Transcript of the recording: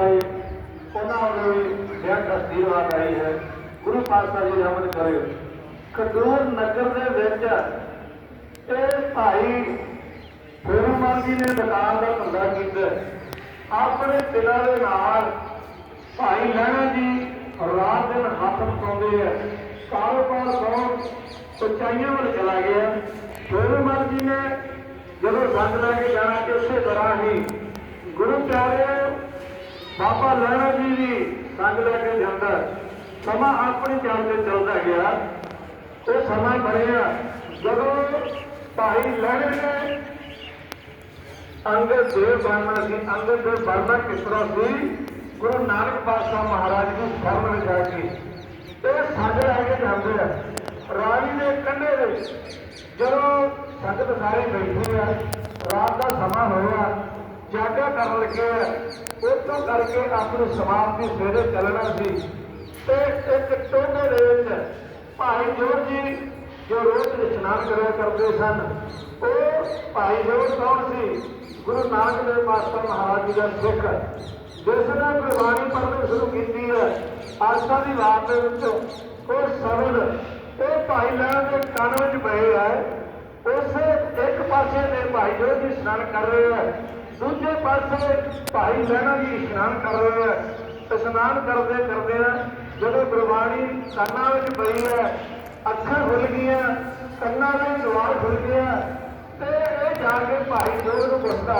ਆਏ, ਉਹਨਾਂ ਵੱਲੋਂ ਬੇਅੰਤ ਅਸ਼ੀਰਵਾਦ ਆਈ ਹੈ। ਗੁਰੂ ਪਾਤਸ਼ਾਹ ਜੀ ਰਹਿਮਤ ਕਰੇ ਖਡੂਰ ਨਗਰ ਦੇ ਵਿੱਚ ਇਹ ਭਾਈ ਫੇਰੂਮਾਨ ਜੀ ਨੇ ਦੁਕਾਨ ਦਾ ਧੰਦਾ ਕੀਤਾ। ਆਪਣੇ ਦਿਲਾਂ ਦੇ ਨਾਲ ਭਾਈ ਲਹਿਣਾ ਜੀ ਰਾਤ ਦਿਨ ਹੱਥ ਮਟਾਉਂਦੇ ਆ। ਕਾਰੋਬਾਰ ਬਹੁਤ ਉਚਾਈਆਂ ਵੱਲ ਚਲਾ ਗਿਆ। ਫੇਰੂਮਾਨ ਜੀ ਨੇ ਜਦੋਂ ਸੰਗ ਲੈ ਕੇ ਜਾਣਾ ਕਿ ਉਸੇ ਤਰ੍ਹਾਂ ਹੀ ਗੁਰੂ ਪਿਆਰੇ ਬਾਬਾ ਲਹਿਣਾ ਜੀ ਵੀ ਸੰਗ ਲੈ ਕੇ ਜਾਂਦਾ ਸਮਾਂ ਆਪਣੀ ਜਾਨ ਤੇ ਚੱਲਦਾ ਗਿਆ। ਉਹ ਸਮਾਂ ਬਣਿਆ ਜਦੋਂ ਭਾਈ ਲਹਿਣੇ ਨੇ ਅੰਗਦ ਦੇਵ ਬਣਨਾ ਸੀ। ਅੰਗਦ ਦੇਵ ਬਣਨਾ ਕਿਸ ਤਰ੍ਹਾਂ ਸੀ? ਗੁਰੂ ਨਾਨਕ ਪਾਤਸ਼ਾਹ ਮਹਾਰਾਜ ਨੂੰ ਸ਼ਰਨ ਵਿੱਚ ਜਾ ਕੇ। ਇਹ ਸੰਗ ਲੈ ਕੇ ਜਾਂਦੇ ਆ। ਰਾਣੀ ਦੇ ਕੰਢੇ ਦੇ ਜਦੋਂ ਸੰਗਤ ਸਾਰੇ ਬੈਠੇ ਆ, ਰਾਤ ਦਾ ਸਮਾਂ ਹੋਇਆ ਜਾਗਾ ਕਰਨ ਲੱਗੇ ਆ ਕਰਕੇ ਆਪਣੇ ਸਮਾਜ ਦੀ ਸਵੇਰੇ ਚੱਲਣਾ ਸੀ। ਤੇ ਇੱਕ ਟੋਨੇ ਦੇ ਵਿੱਚ ਭਾਈ ਜੋਰ ਜੀ ਜੋ ਰੋਜ਼ ਇਸ਼ਨਾਨ ਕਰਿਆ ਕਰਦੇ ਸਨ, ਉਹ ਭਾਈ ਜੋਰ ਕੌਣ ਸੀ? ਗੁਰੂ ਨਾਨਕ ਦੇਵ ਪਾਤਸ਼ਾਹ ਮਹਾਰਾਜ ਜੀ ਦਾ ਸਿੱਖ। ਜਿਸ ਨੇ ਗੁਰਬਾਣੀ ਪੜ੍ਹਨੀ ਸ਼ੁਰੂ ਕੀਤੀ ਹੈ ਆਸਾ ਦੀ ਰਾਤ ਦੇ ਵਿੱਚ ਉਹ ਸ਼ਬਦ ਉਹ ਭਾਈ ਲੈਣ ਦੇ ਕੰਨ ਵਿੱਚ ਪਏ ਹੈ ਉਸੇ ਇੱਕ ਪਾਸੇ ਦੇ ਭਾਈ ਜੋ ਜੀ ਇਸ਼ਨਾਨ ਕਰ ਰਹੇ ਹੈ ਦੂਜੇ ਪਾਸੇ ਭਾਈ ਲੈਣਾ ਜੀ ਇਸ਼ਨਾਨ ਕਰ ਰਹੇ ਹੈ ਇਸ਼ਨਾਨ ਕਰਦੇ ਕਰਦੇ ਜਦੋਂ ਗੁਰਬਾਣੀ ਕੰਨਾਂ ਵਿੱਚ ਪਈ ਹੈ ਅੱਖਾਂ ਖੁੱਲ ਗਈਆਂ, ਕੰਨਾਂ ਦੇ ਦੁਆਰ ਖੁੱਲ ਗਿਆ ਤੇ ਇਹ ਜਾ ਕੇ ਭਾਈ ਜੋਗ ਨੂੰ ਪੁੱਛਦਾ